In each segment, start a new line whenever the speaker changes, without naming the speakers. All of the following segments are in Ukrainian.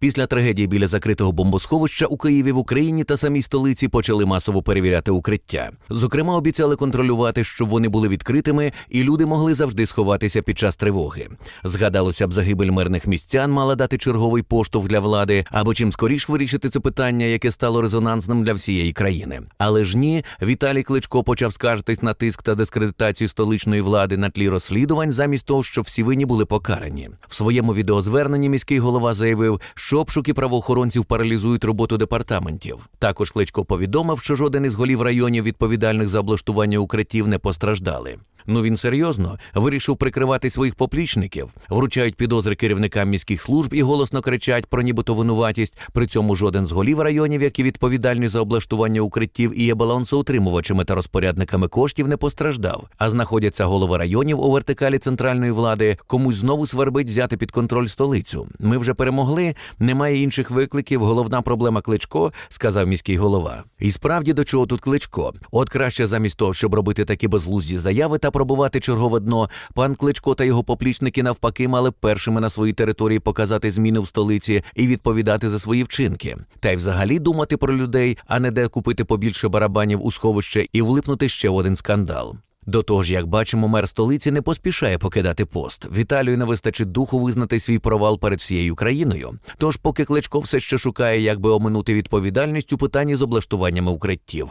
Після трагедії біля закритого бомбосховища у Києві в Україні та самій столиці почали масово перевіряти укриття. Зокрема, обіцяли контролювати, щоб вони були відкритими, і люди могли завжди сховатися під час тривоги. Згадалося б, загибель мирних містян мала дати черговий поштовх для влади, або чим скоріш вирішити це питання, яке стало резонансним для всієї країни. Але ж ні, Віталій Кличко почав скаржитись на тиск та дискредитацію столичної влади на тлі розслідувань, замість того, щоб всі винні були покарані. В своєму відеозверненні міський голова заявив, що обшуки правоохоронців паралізують роботу департаментів. Також Кличко повідомив, що жоден із голів районів, відповідальних за облаштування укриттів, не постраждали. Ну він серйозно вирішив прикривати своїх поплічників, вручають підозри керівникам міських служб і голосно кричать про нібито винуватість. При цьому жоден з голів районів, які відповідальні за облаштування укриттів і є балансоутримувачами та розпорядниками коштів, не постраждав. А знаходяться голови районів у вертикалі центральної влади. Комусь знову свербить взяти під контроль столицю. Ми вже перемогли. Немає інших викликів. Головна проблема кличко, сказав міський голова. І справді до чого тут кличко? От краще замість того, щоб робити такі безглузді заяви та пробувати чергове дно, пан Кличко та його поплічники навпаки мали першими на своїй території показати зміни в столиці і відповідати за свої вчинки. Та й взагалі думати про людей, а не де купити побільше барабанів у сховище і влипнути ще в один скандал. До того ж, як бачимо, мер столиці не поспішає покидати пост. Віталію не вистачить духу визнати свій провал перед всією країною. Тож, поки Кличко все ще шукає, як би оминути відповідальність у питанні з облаштуваннями укриттів.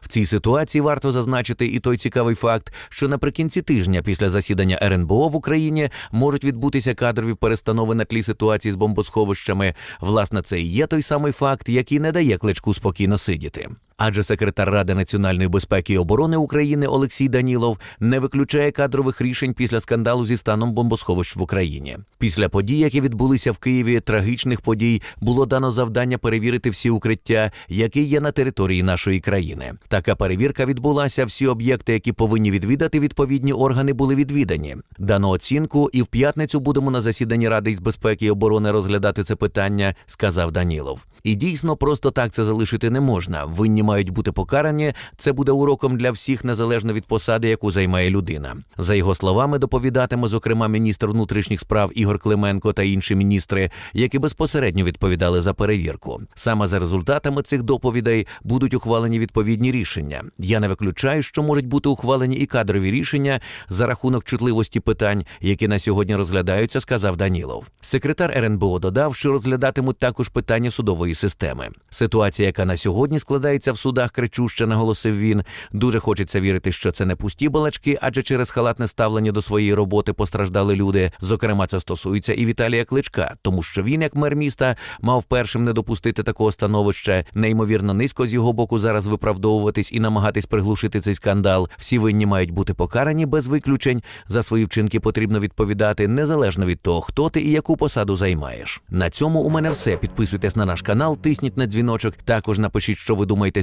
В цій ситуації варто зазначити і той цікавий факт, що наприкінці тижня після засідання РНБО в Україні можуть відбутися кадрові перестанови на тлі ситуації з бомбосховищами. Власне, це і є той самий факт, який не дає кличку спокійно сидіти. Адже секретар Ради національної безпеки і оборони України Олексій Данілов не виключає кадрових рішень після скандалу зі станом бомбосховищ в Україні. Після подій, які відбулися в Києві, трагічних подій, було дано завдання перевірити всі укриття, які є на території нашої країни. Така перевірка відбулася. Всі об'єкти, які повинні відвідати відповідні органи, були відвідані. Дано оцінку, і в п'ятницю будемо на засіданні Ради із безпеки і оборони розглядати це питання, сказав Данілов. І дійсно просто так це залишити не можна. Винні мають бути покарані. Це буде уроком для всіх, незалежно від посади, яку займає людина. За його словами, доповідатиме зокрема міністр внутрішніх справ Ігор Клименко та інші міністри, які безпосередньо відповідали за перевірку. Саме за результатами цих доповідей будуть ухвалені відповідні рішення. Я не виключаю, що можуть бути ухвалені і кадрові рішення за рахунок чутливості питань, які на сьогодні розглядаються, сказав Данілов. Секретар РНБО додав, що розглядатимуть також питання судової системи. Ситуація, яка на сьогодні складається в судах, кричуща, наголосив він. Дуже хочеться вірити, що це не пусті балачки, адже через халатне ставлення до своєї роботи постраждали люди. Зокрема, це стосується і Віталія Кличка, тому що він, як мер міста, мав першим не допустити такого становища. Неймовірно низько з його боку зараз виправдовуватись і намагатись приглушити цей скандал. Всі винні мають бути покарані без виключень. За свої вчинки потрібно відповідати незалежно від того, хто ти і яку посаду займаєш. На цьому у мене все. Підписуйтесь на наш канал, тисніть на дзвіночок. Також напишіть, що ви думаєте